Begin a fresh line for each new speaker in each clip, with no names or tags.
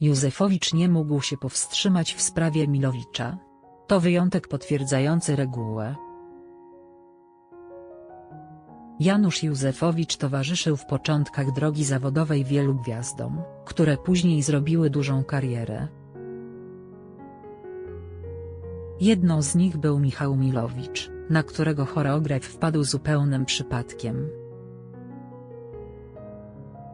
Józefowicz nie mógł się powstrzymać w sprawie Milowicza. To wyjątek potwierdzający regułę. Janusz Józefowicz towarzyszył w początkach drogi zawodowej wielu gwiazdom, które później zrobiły dużą karierę. Jedną z nich był Michał Milowicz, na którego choreograf wpadł zupełnym przypadkiem.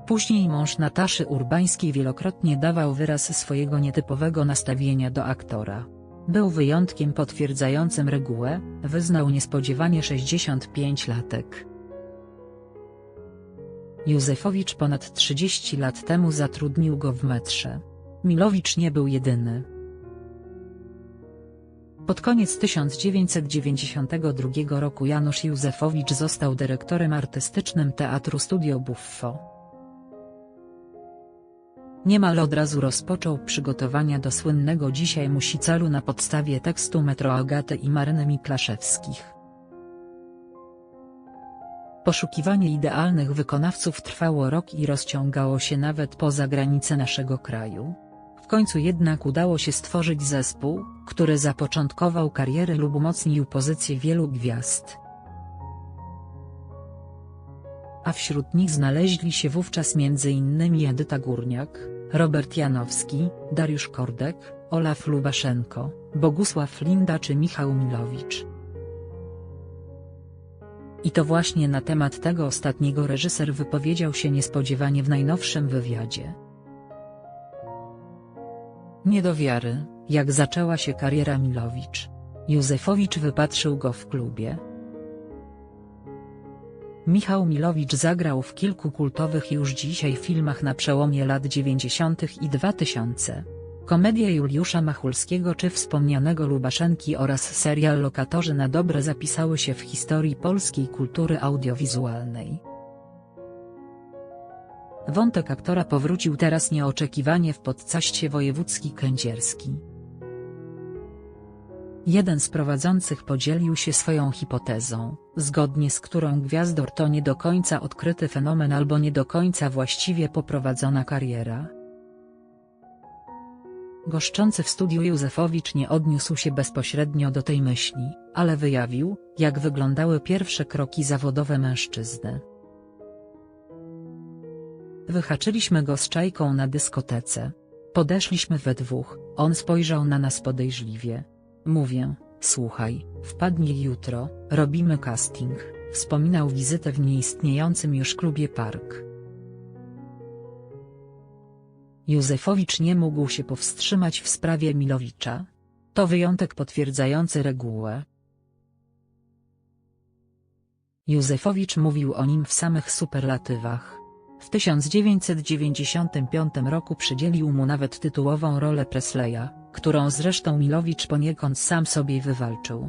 Później mąż Nataszy Urbańskiej wielokrotnie dawał wyraz swojego nietypowego nastawienia do aktora. Był wyjątkiem potwierdzającym regułę, wyznał niespodziewanie 65-latek. Józefowicz ponad 30 lat temu zatrudnił go w metrze. Milowicz nie był jedyny. Pod koniec 1992 roku Janusz Józefowicz został dyrektorem artystycznym Teatru Studio Buffo. Niemal od razu rozpoczął przygotowania do słynnego dzisiaj musicalu na podstawie tekstu Metro Agaty i Maryny Miklaszewskich. Poszukiwanie idealnych wykonawców trwało rok i rozciągało się nawet poza granice naszego kraju. W końcu jednak udało się stworzyć zespół, który zapoczątkował kariery lub umocnił pozycję wielu gwiazd. A wśród nich znaleźli się wówczas m.in. Edyta Górniak, Robert Janowski, Dariusz Kordek, Olaf Lubaszenko, Bogusław Linda czy Michał Milowicz. I to właśnie na temat tego ostatniego reżyser wypowiedział się niespodziewanie w najnowszym wywiadzie. Nie do wiary, jak zaczęła się kariera Milowicz. Józefowicz wypatrzył go w klubie. Michał Milowicz zagrał w kilku kultowych już dzisiaj filmach na przełomie lat 90. i 2000. Komedia Juliusza Machulskiego czy wspomnianego Lubaszenki oraz serial Lokatorzy na dobre zapisały się w historii polskiej kultury audiowizualnej. Wątek aktora powrócił teraz nieoczekiwanie w podcaście wojewódzki kędzierski. Jeden z prowadzących podzielił się swoją hipotezą, zgodnie z którą gwiazdor to nie do końca odkryty fenomen albo nie do końca właściwie poprowadzona kariera. Goszczący w studiu Józefowicz nie odniósł się bezpośrednio do tej myśli, ale wyjawił, jak wyglądały pierwsze kroki zawodowe mężczyzny. Wyhaczyliśmy go z czajką na dyskotece. Podeszliśmy we dwóch, on spojrzał na nas podejrzliwie. Mówię, słuchaj, wpadnij jutro, robimy casting, wspominał wizytę w nieistniejącym już klubie Park. Józefowicz nie mógł się powstrzymać w sprawie Milowicza. To wyjątek potwierdzający regułę. Józefowicz mówił o nim w samych superlatywach. W 1995 roku przydzielił mu nawet tytułową rolę Presleya, którą zresztą Milowicz poniekąd sam sobie wywalczył.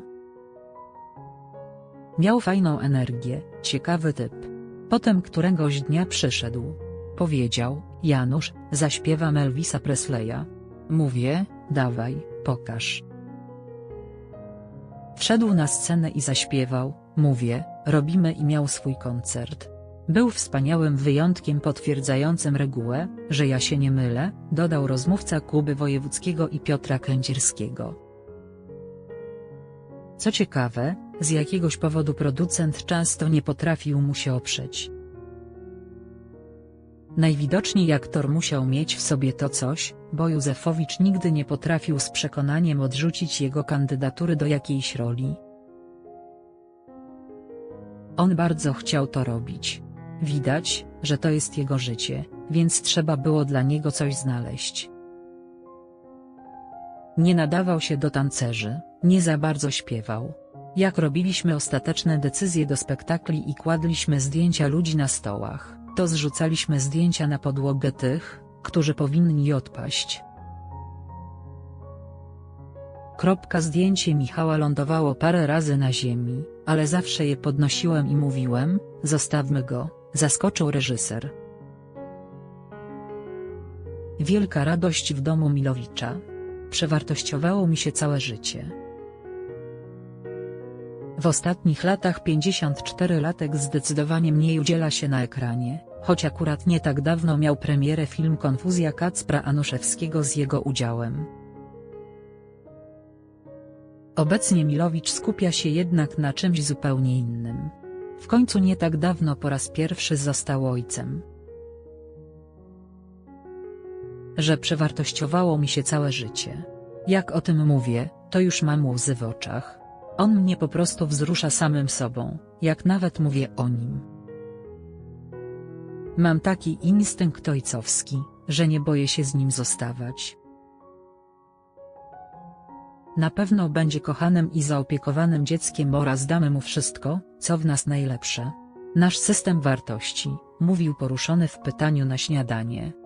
Miał fajną energię, ciekawy typ. Potem któregoś dnia przyszedł. Powiedział, Janusz, zaśpiewam Elvisa Presleya. Mówię, dawaj, pokaż. Wszedł na scenę i zaśpiewał, mówię, robimy i miał swój koncert. Był wspaniałym wyjątkiem potwierdzającym regułę, że ja się nie mylę, dodał rozmówca Kuby Wojewódzkiego i Piotra Kędzierskiego. Co ciekawe, z jakiegoś powodu producent często nie potrafił mu się oprzeć. Najwidoczniej aktor musiał mieć w sobie to coś, bo Józefowicz nigdy nie potrafił z przekonaniem odrzucić jego kandydatury do jakiejś roli. On bardzo chciał to robić. Widać, że to jest jego życie, więc trzeba było dla niego coś znaleźć. Nie nadawał się do tancerzy, nie za bardzo śpiewał. Jak robiliśmy ostateczne decyzje do spektakli i kładliśmy zdjęcia ludzi na stołach, to zrzucaliśmy zdjęcia na podłogę tych, którzy powinni odpaść. Kropka zdjęcie Michała lądowało parę razy na ziemi, ale zawsze je podnosiłem i mówiłem, zostawmy go, zaskoczył reżyser. Wielka radość w domu Milowicza. Przewartościowało mi się całe życie. W ostatnich latach 54-latek zdecydowanie mniej udziela się na ekranie, choć akurat nie tak dawno miał premierę film Konfuzja Kacpra Anuszewskiego z jego udziałem. Obecnie Milowicz skupia się jednak na czymś zupełnie innym. W końcu nie tak dawno po raz pierwszy został ojcem. Że przewartościowało mi się całe życie. Jak o tym mówię, to już mam łzy w oczach. On mnie po prostu wzrusza samym sobą, jak nawet mówię o nim. Mam taki instynkt ojcowski, że nie boję się z nim zostawać. Na pewno będzie kochanym i zaopiekowanym dzieckiem oraz damy mu wszystko, co w nas najlepsze. Nasz system wartości, mówił poruszony w pytaniu na śniadanie.